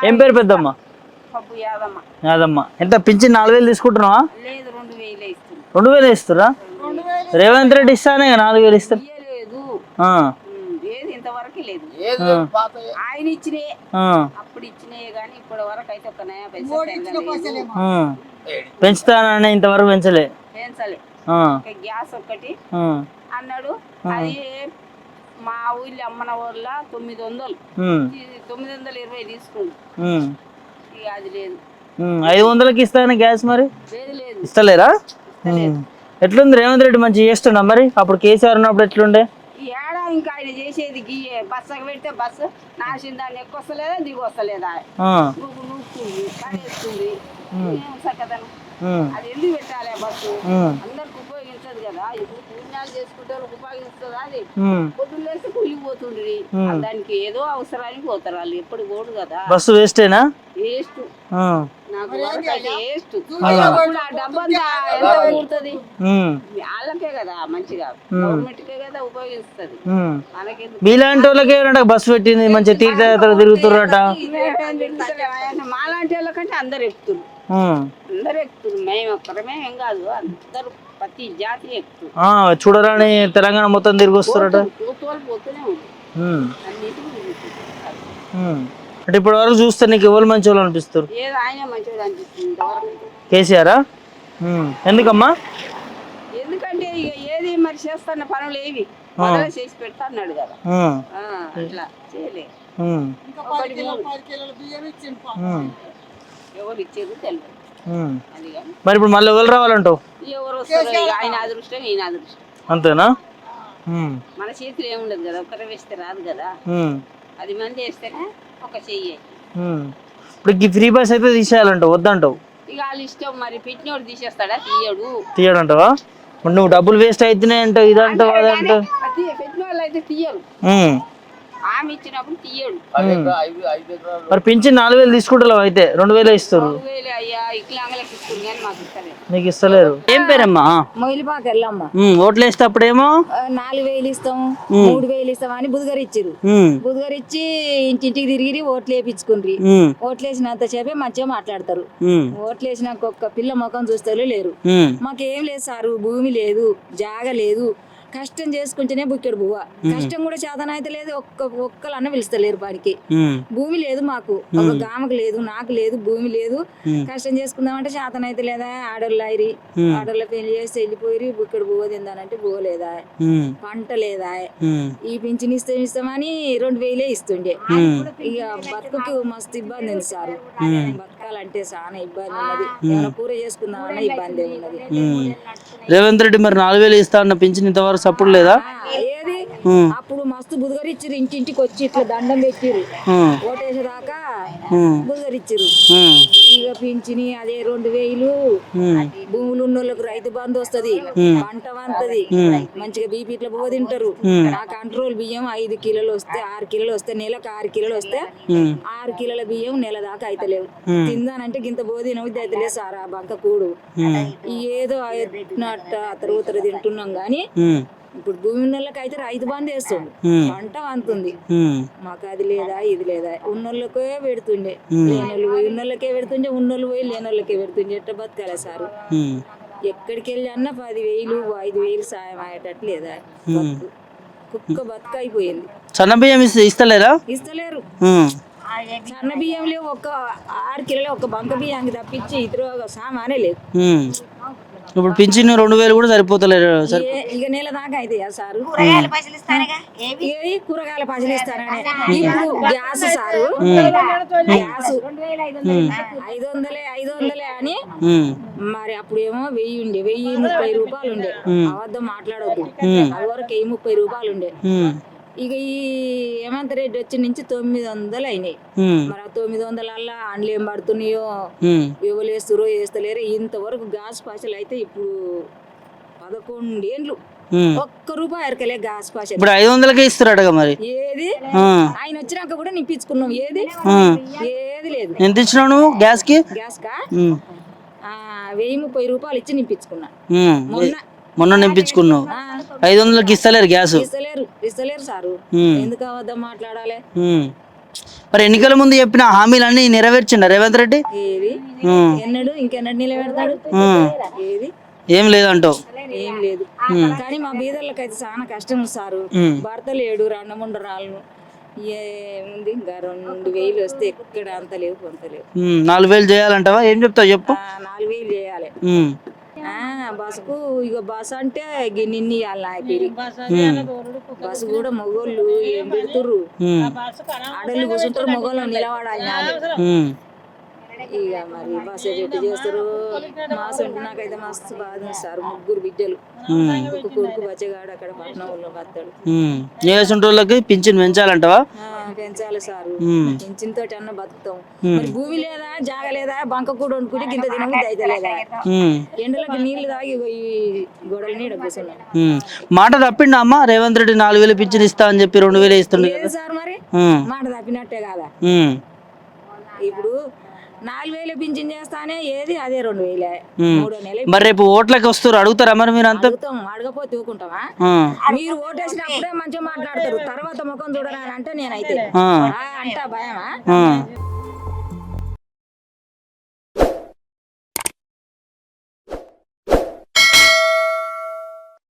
ఏం పేరు పెద్దమ్మ? యాదమ్మ. యాదమ్మ. ఎంత పింఛన్ నాలుగు వేలు తీసుకుంటున్నావా? లేదు రెండు వేలు ఇస్తురా రేవంత్ రెడ్డి ఇస్తానే కదా నాలుగు వేలు ఇస్తారు ఆయన ఇచ్చినే. ఆ, అప్పుడు ఇచ్చినాయి కానీ ఇప్పటి వరకు అయితే ఒక నయా. పెంచుతానని ఇంతవరకు పెంచలే. పెంచలే. ఆ, ఒక గ్యాస్ ఒక్కటి అన్నాడు. అది మా ఊళ్ళో అమ్మన వల్ల తొమ్మిది వందలు. తొమ్మిది వందల ఇరవై తీసుకుంది ఇక అది లేదు. ఐదు వందలకి ఇస్తాను గ్యాస్ మరి? ఇస్తలేరా. ఎట్లుంది రేవంత్ రెడ్డి మంచిగా చేస్తున్నా మరి? అప్పుడు కేసీఆర్ ఉన్నప్పుడు ఎట్లుండే? ఈ ఏడా ఇంకా ఆయన చేసేది గీయే బస్సుకి పెడితే బస్సు నాశనం దాన్ని ఎక్కువ వస్తలేదా దిగి వస్తలేదా? నూస్తుంది పడేస్తుంది అది ఎందుకు పెట్టాలి బస్సు? అందరికి ఉపయోగించదు కదా. ఇప్పుడు పుణ్యాలు చేసుకుంటే ఉపయోగిస్తుందా అది? ఉమ్. పొద్దున్న లేస్తే కూలిపోతుండ్రి. దానికి ఏదో అవసరానికి పోతారు వాళ్ళు. ఎప్పుడు పోడు కదా. బస్సు వేస్టేనా? వేస్ట్. ఆ, నాకు వేస్ట్. ఆ డబ్బంతా ఎంత వాళ్ళకే కదా మంచిగా. గవర్నమెంట్కే కదా ఉపయోగిస్తుంది. మనకెందుకు మీలాంటి వాళ్ళకి ఏమన్నా బస్సు పెట్టింది? మంచిగా తీర్థయాత్ర తిరుగుతుర్రట? మాలాంటి వాళ్ళకంటే అందరు ఎక్కుతున్నారు. అందరు ఎక్కుతున్నారు మేము ఒక్కరమే ఏం కాదు. అందరూ చూడరాని తెలంగాణ మొత్తం తిరిగి వస్తారట. అంటే ఇప్పటి వరకు చూస్తే నీకు ఎవరు మంచి వాళ్ళు అనిపిస్తారు కేసీఆరా. ఎందుకమ్మా? ఎందుకంటే ఇక ఏది మరి చేస్తున్న పనులు ఏవి? చేసి పెడతా అన్నాడు కదా. అట్లా చేయలే. ఎవరు ఇచ్చేది తెలియదు మరి ఇప్పుడు మళ్ళీ ఎవరు రావాలంటావు? ఎవరు వస్తారో? ఇక ఆయన అదృష్టం ఈయన అదృష్టం. అంతేనా? మన చేతిలో ఏముండదు కదా ఒక్కరే వేస్తే రాదు కదా. పది మంది వేస్తేనే ఒక చెయ్యి. ఇప్పుడు ఈ ఫ్రీ బస్ అయితే తీసేయాలంటావు వద్దంటావు? ఇక వాళ్ళ ఇష్టం మరి పెట్టినోడు తీసేస్తాడా? తీయడు. తీయడంటావా? మరి నువ్వు డబ్బులు వేస్ట్ అవుతున్నాయి అంటావు ఇదంటావు అదంటావు? పెట్టిన వాళ్ళు అయితే తీయరు. ఆమె ఇచ్చినప్పుడు తీయడు. మరి పింఛన్ నాలుగు వేలు తీసుకుంటావు అయితే రెండు వేలే ఇస్తారు. మాకు ఇస్తలేరు? ఏం పేరమ్మా? మొయిలిపాక వెళ్ళమ్మ ఓట్లు వేస్తే అప్పుడేమో నాలుగు వేలు ఇస్తాం మూడు వేలు ఇస్తాం అని బుధగారు ఇచ్చారు బుధగారు ఇచ్చి ఇంటింటికి తిరిగి ఓట్లు వేయించుకుండ్రి ఉమ్, ఓట్లు వేసినంత సేపే మంచిగా మాట్లాడతారు. ఓట్లు వేసినాక ఒక్క పిల్ల ముఖం చూస్తే లేరు. మాకేం లేదు సారు భూమి లేదు జాగ లేదు. కష్టం చేసుకుంటేనే బుక్కెడు బువ్వ. కష్టం కూడా చేతన అయితే లేదు ఒక్క ఒక్కలన్న పిలుస్తలేరు వాడికి. భూమి లేదు మాకు ఒక గామకు లేదు నాకు లేదు భూమి లేదు. కష్టం చేసుకుందామంటే చేతన అయితే లేదా ఆడోళ్ళు అయిరి ఆడోళ్ళ పెళ్ళి చేసి వెళ్ళిపోయి బుక్కడు బువ్వ తిందానంటే బువ్వ లేదా. పంట లేదా. ఈ పింఛన్ ఇస్తే ఇస్తామని రెండు వేలే ఇస్తుండే. ఇక బతుకుకి మస్తు ఇబ్బంది ఉంది సార్. బతకాలంటే చాలా ఇబ్బంది ఉన్నది. కూర చేసుకుందామన్నా ఇబ్బంది ఉన్నది. రేవంత్ రెడ్డి మరి నాలుగు వేలు ఇస్తా అన్న పింఛన్ ఇంతవరకు సపోర్ట్ లేదా? ఉమ్, అప్పుడు మస్తు బుధగరిచ్చిరు ఇంటింటికి వచ్చి ఇట్లా దండం పెట్టిరు ఓటేసేదాకా ఉమ్, ఇక పింఛని అదే రెండు వేలు. భూములు ఉన్న వాళ్ళకి రైతు బంధు వస్తది. పంట వంతది. మంచిగా బీపీ ఇట్లా పోవ తింటారు. ఆ. కంట్రోల్ బియ్యం ఐదు కిలోలు వస్తే ఆరు కిలోలు వస్తే నెలకు ఆరు కిలోలు వస్తే ఆరు కిలోల బియ్యం నెల దాకా అయితలేవు తిందానంటే గింత బోధిన అయితలేదు సార్ ఆ బంక కూడు. ఏదో అతరు తింటున్నాం గానీ ఇప్పుడు భూమి నెలకి అయితే రైతు బంధు వేస్తుండు. పంట వంతుంది ఉమ్, మాకు అది లేదా ఇది లేదా. ఉన్నోళ్ళకే పెడుతుండే. లేనోళ్ళు పోయి ఉన్నోళ్ళకే పెడుతుండే ఉన్నోళ్ళు పోయి లేనోళ్ళకే పెడుతుండే. ఎట్ట బతకాలి సారు? ఎక్కడికి వెళ్ళి అన్న పది వేలు ఐదు వేలు సాయం అయ్యేటట్టు లేదా. కుక్క బతుక. అయిపోయింది సన్న బియ్యం ఇస్తే ఇస్తలేరా? ఇస్తలేరు. సన్న బియ్యంలో ఒక ఆరు కిలోలు ఒక బంక బియ్యానికి తప్పించి ఇతర సామానే లేదు. ఇప్పుడు పింఛన్ రెండు వేలు కూడా సరిపోతలేరు సరి? ఏ- ఇక నెల దాకా అయితే సారు? ఏవి? కూరగాయల పైసలు ఇస్తారని ఇప్పుడు గ్యాస్ సారు. గ్యాస్. ఐదు వందలే ఐదు వందలే అని మరి అప్పుడేమో వెయ్యి ఉండే వెయ్యి ముప్పై రూపాయలు ఉండే. అబద్ధం మాట్లాడొద్దు. అది వరకు వెయ్యి ముప్పై రూపాయలు ఉండే. ఇక ఈ హేమంత్ రెడ్డి వచ్చి నుంచి తొమ్మిది వందలు అయినాయి. మరి ఆ తొమ్మిది వందలల్లా అండ్లు ఏం పడుతున్నాయో ఎవరు వేస్తురో వేస్తలేరు. ఇంతవరకు గ్యాస్ పైసలు అయితే ఇప్పుడు పదకొండేండ్లు ఉమ్. ఒక్క రూపాయి అరకలే గ్యాస్ పైసలు ఇప్పుడు ఐదు వందలకే ఇస్తారట మరి? ఏది? ఆయన వచ్చినాక కూడా నిప్పించుకున్నాం. ఏది. ఏది లేదు. ఎంత ఇచ్చినావు నువ్వు గ్యాస్కి? గ్యాస్ కా ఉమ్, ఆ, వెయ్యి ముప్పై రూపాయలు ఇచ్చి నింపించుకున్నా. మొన్న. మొన్న నింపించుకున్నావు ఐదు వందలకి ఇస్తలేరు గ్యాస్. ఇస్తలేరు. ఇస్తలేరు సారు. ఎందుకు అబద్ధం మాట్లాడాలి. మరి ఎన్నికల ముందు చెప్పిన హామీలన్నీ నెరవేర్చిండ రేవంత్ రెడ్డి? ఎన్నడు ఇంకెన్నడు నిలబెడతాడు. ఏది ఏం లేదంటావు. ఏం లేదు. కానీ మా బీదర్లకైతే చాలా కష్టం సారు. భర్త లేడు రెండముండు రాళ్ళు. ఏముంది? ఇంకా రెండు వేలు వస్తే ఎక్కడ అంత లేవు కొంత లేవు. నాలుగు వేలు చేయాలంటావా? ఏం చెప్తావు చెప్పు. నాలుగు వేలు చేయాలి. బస్సుకు ఇక బస్సు అంటే ఉమ్, బస్సు కూడా మొగోళ్ళు ఏం పెడుతుర్రు? ఆడోళ్ళు కూర్చుంటారు మొగోళ్ళు నిలబడాలి ఇక మరి బస్సు ఎటు చేస్తారు? మాసం నాకైతే మస్తు బాధ సార్ ముగ్గురు బిడ్డలు. ఒక కొడుకు బచ్చగాడు అక్కడ పట్నంలో బతాడు. నియోజకవర్గాలకి పింఛన్ పెంచాలంటావా? పెంచాలి సారు. పింఛన్ తోటి అన్న బతుకుతాం. మరి భూమి లేదా జాగ లేదా బంక కూడా వండుకుంటే గింత తినము దైత లేదా? ఎండలకు నీళ్ళు తాగి ఈ గొడవల నీడ. మాట తప్పిండా అమ్మ? రేవంత్ రెడ్డి నాలుగు వేలు పింఛన్ ఇస్తా అని చెప్పి రెండు వేలు ఇస్తుండే సార్ మరి. మాట తప్పినట్టే కాదా. ఇప్పుడు నాలుగు వేలు పింఛన్ చేస్తానే ఏది? అదే రెండు వేలే. మూడో నెల మరి రేపు ఓట్లకి వస్తారు అడుగుతారా మరి మీరు అంతా? అడుగుతాం అడగపోతే ఊకుంటామా ఉమ్, మీరు ఓటేసినప్పుడే మంచిగా మాట్లాడతారు తర్వాత ముఖం చూడరా అంటే నేనైతే. అంటా భయమా?